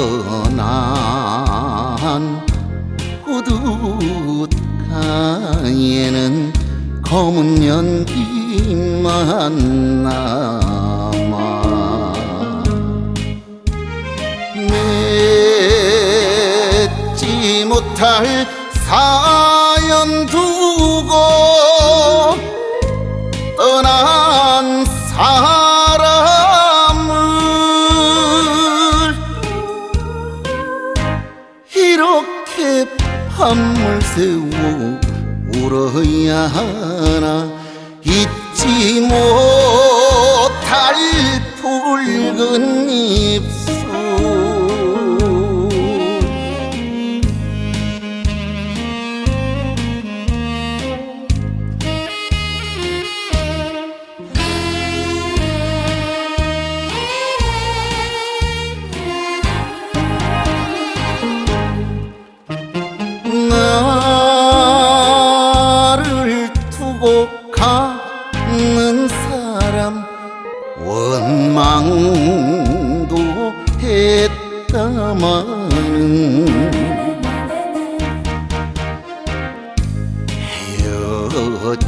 떠난 후두강에는 검은 연기만 남아. 맺지 못할 사연도 밤을 새워 울어야 하나 잊지 못 원망도 했다마는 헤어질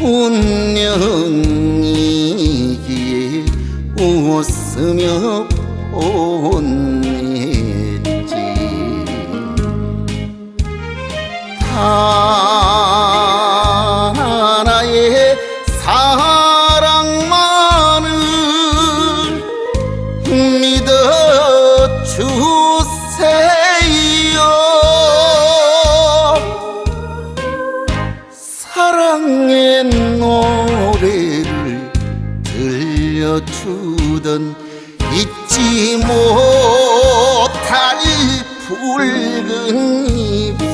운명이기에 웃으며 보 믿어 주세요. 사랑의 노래를 들려주던 잊지 못할 붉은